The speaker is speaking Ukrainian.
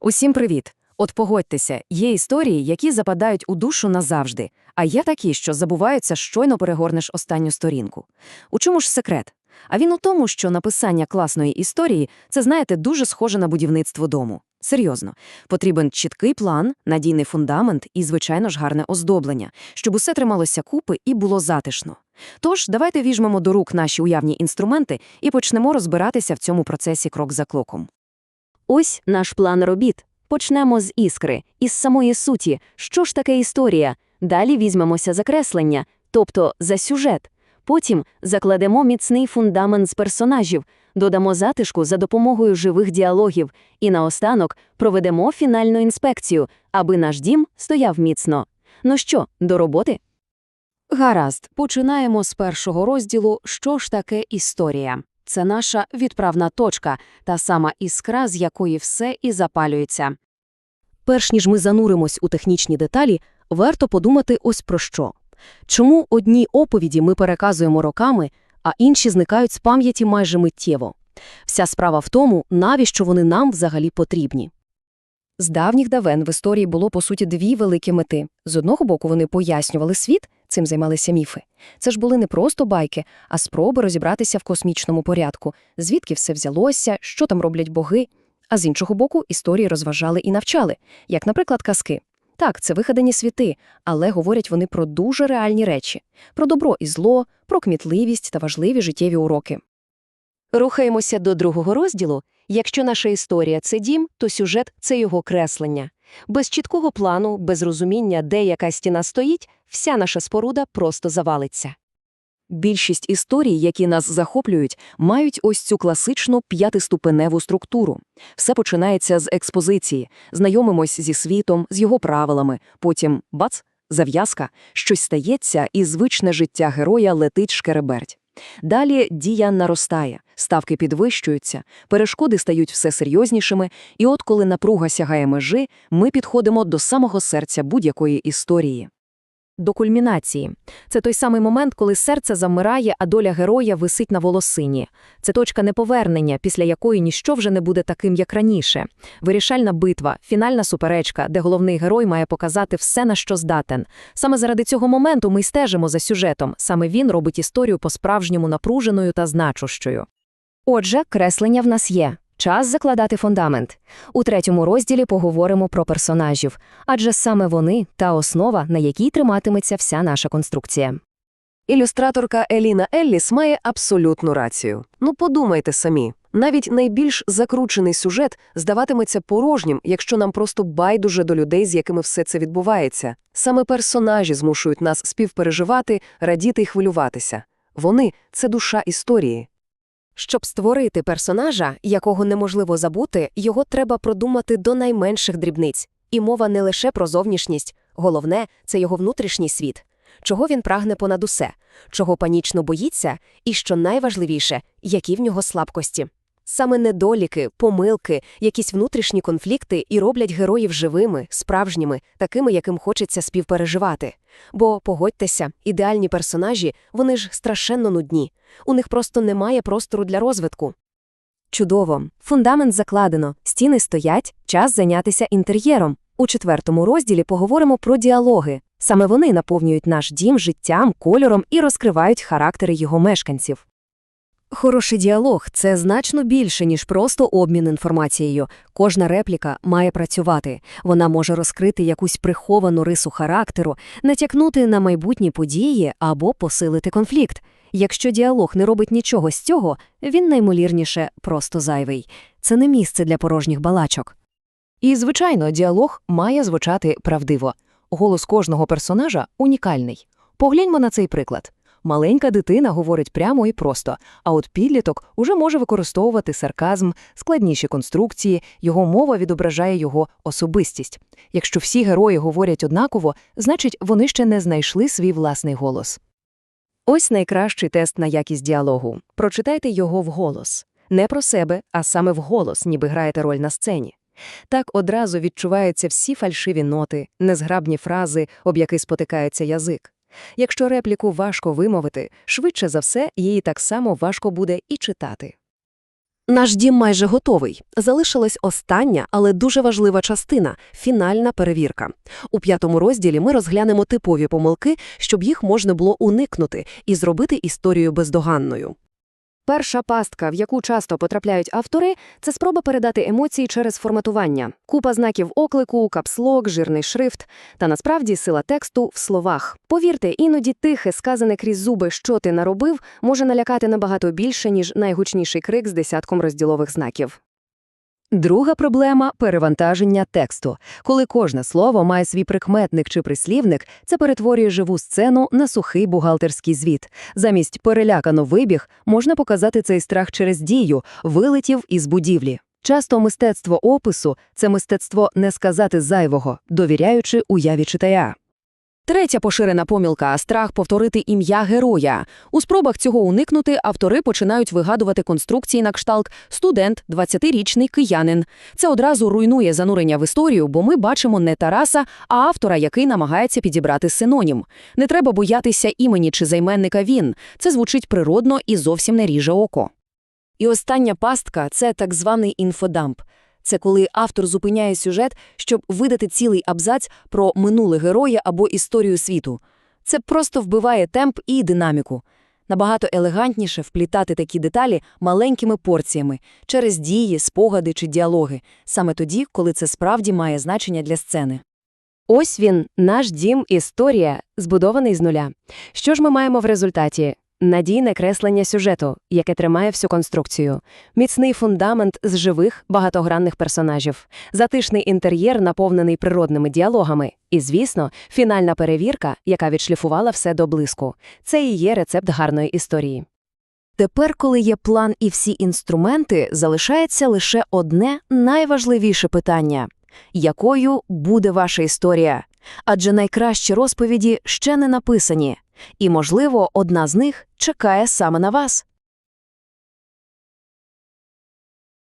Усім привіт! От погодьтеся, є історії, які западають у душу назавжди, а є такі, що забуваються, щойно перегорнеш останню сторінку. У чому ж секрет? А він у тому, що написання класної історії це, знаєте, дуже схоже на будівництво дому. Серйозно, потрібен чіткий план, надійний фундамент і, звичайно ж, гарне оздоблення, щоб усе трималося купи і було затишно. Тож, давайте візьмемо до рук наші уявні інструменти і почнемо розбиратися в цьому процесі крок за кроком. Ось наш план робіт. Почнемо з іскри, із самої суті, що ж таке історія. Далі візьмемося за креслення, тобто за сюжет. Потім закладемо міцний фундамент з персонажів, додамо затишку за допомогою живих діалогів і наостанок проведемо фінальну інспекцію, аби наш дім стояв міцно. Ну що, до роботи? Гаразд, починаємо з першого розділу «Що ж таке історія?». Це наша відправна точка, та сама іскра, з якої все і запалюється. Перш ніж ми зануримось у технічні деталі, варто подумати ось про що. Чому одні оповіді ми переказуємо роками, а інші зникають з пам'яті майже миттєво? Вся справа в тому, навіщо вони нам взагалі потрібні. З давніх давен в історії було, по суті, дві великі мети. З одного боку, вони пояснювали світ, цим займалися міфи. Це ж були не просто байки, а спроби розібратися в космічному порядку, звідки все взялося, що там роблять боги. А з іншого боку, історії розважали і навчали, як, наприклад, казки. Так, це вигадані світи, але говорять вони про дуже реальні речі – про добро і зло, про кмітливість та важливі життєві уроки. Рухаємося до другого розділу. Якщо наша історія це дім, то сюжет це його креслення. Без чіткого плану, без розуміння, де яка стіна стоїть, вся наша споруда просто завалиться. Більшість історій, які нас захоплюють, мають ось цю класичну п'ятиступеневу структуру. Все починається з експозиції, знайомимось зі світом, з його правилами, потім – бац, зав'язка, щось стається, і звичне життя героя летить шкереберть. Далі дія наростає, ставки підвищуються, перешкоди стають все серйознішими, і от коли напруга сягає межі, ми підходимо до самого серця будь-якої історії. До кульмінації. Це той самий момент, коли серце завмирає, а доля героя висить на волосині. Це точка неповернення, після якої ніщо вже не буде таким, як раніше. Вирішальна битва, фінальна суперечка, де головний герой має показати все, на що здатен. Саме заради цього моменту ми стежимо за сюжетом. Саме він робить історію по-справжньому напруженою та значущою. Отже, креслення в нас є. Час закладати фундамент. У третьому розділі поговоримо про персонажів, адже саме вони та основа, на якій триматиметься вся наша конструкція. Ілюстраторка Еліна Елліс має абсолютну рацію. Ну подумайте самі. Навіть найбільш закручений сюжет здаватиметься порожнім, якщо нам просто байдуже до людей, з якими все це відбувається. Саме персонажі змушують нас співпереживати, радіти й хвилюватися. Вони це душа історії. Щоб створити персонажа, якого неможливо забути, його треба продумати до найменших дрібниць. І мова не лише про зовнішність, головне це його внутрішній світ, чого він прагне понад усе, чого панічно боїться, і, що найважливіше, які в нього слабкості. Саме недоліки, помилки, якісь внутрішні конфлікти і роблять героїв живими, справжніми, такими, яким хочеться співпереживати. Бо, погодьтеся, ідеальні персонажі, вони ж страшенно нудні. У них просто немає простору для розвитку. Чудово. Фундамент закладено, стіни стоять, час зайнятися інтер'єром. У четвертому розділі поговоримо про діалоги. Саме вони наповнюють наш дім життям, кольором і розкривають характери його мешканців. Хороший діалог це значно більше, ніж просто обмін інформацією. Кожна репліка має працювати. Вона може розкрити якусь приховану рису характеру, натякнути на майбутні події або посилити конфлікт. Якщо діалог не робить нічого з цього, він наймолірніше просто зайвий. Це не місце для порожніх балачок. І, звичайно, діалог має звучати правдиво. Голос кожного персонажа унікальний. Погляньмо на цей приклад. Маленька дитина говорить прямо і просто, а от підліток уже може використовувати сарказм, складніші конструкції, його мова відображає його особистість. Якщо всі герої говорять однаково, значить вони ще не знайшли свій власний голос. Ось найкращий тест на якість діалогу. Прочитайте його вголос. Не про себе, а саме вголос, ніби граєте роль на сцені. Так одразу відчуваються всі фальшиві ноти, незграбні фрази, об які спотикається язик. Якщо репліку важко вимовити, швидше за все, її так само важко буде і читати. Наш дім майже готовий. Залишилась остання, але дуже важлива частина – фінальна перевірка. У п'ятому розділі ми розглянемо типові помилки, щоб їх можна було уникнути і зробити історію бездоганною. Перша пастка, в яку часто потрапляють автори, це спроба передати емоції через форматування. Купа знаків оклику, капслок, жирний шрифт. Та насправді сила тексту в словах. Повірте, іноді тихе, сказане крізь зуби, що ти наробив, може налякати набагато більше, ніж найгучніший крик з десятком розділових знаків. Друга проблема перевантаження тексту. Коли кожне слово має свій прикметник чи прислівник, це перетворює живу сцену на сухий бухгалтерський звіт. Замість перелякано вибіг можна показати цей страх через дію, вилетів із будівлі. Часто мистецтво опису це мистецтво не сказати зайвого, довіряючи уяві читая. Третя поширена помілка – страх повторити ім'я героя. У спробах цього уникнути автори починають вигадувати конструкції на кшталт «студент, 20-річний киянин». Це одразу руйнує занурення в історію, бо ми бачимо не Тараса, а автора, який намагається підібрати синонім. Не треба боятися імені чи займенника «він». Це звучить природно і зовсім не ріже око. І остання пастка – це так званий інфодамп. Це коли автор зупиняє сюжет, щоб видати цілий абзац про минуле героя або історію світу. Це просто вбиває темп і динаміку. Набагато елегантніше вплітати такі деталі маленькими порціями через дії, спогади чи діалоги, саме тоді, коли це справді має значення для сцени. Ось він, наш дім, історія, збудований з нуля. Що ж ми маємо в результаті? Надійне креслення сюжету, яке тримає всю конструкцію, міцний фундамент з живих багатогранних персонажів, затишний інтер'єр, наповнений природними діалогами, і, звісно, фінальна перевірка, яка відшліфувала все до блиску. Це і є рецепт гарної історії. Тепер, коли є план і всі інструменти, залишається лише одне найважливіше питання – якою буде ваша історія? Адже найкращі розповіді ще не написані. І, можливо, одна з них чекає саме на вас.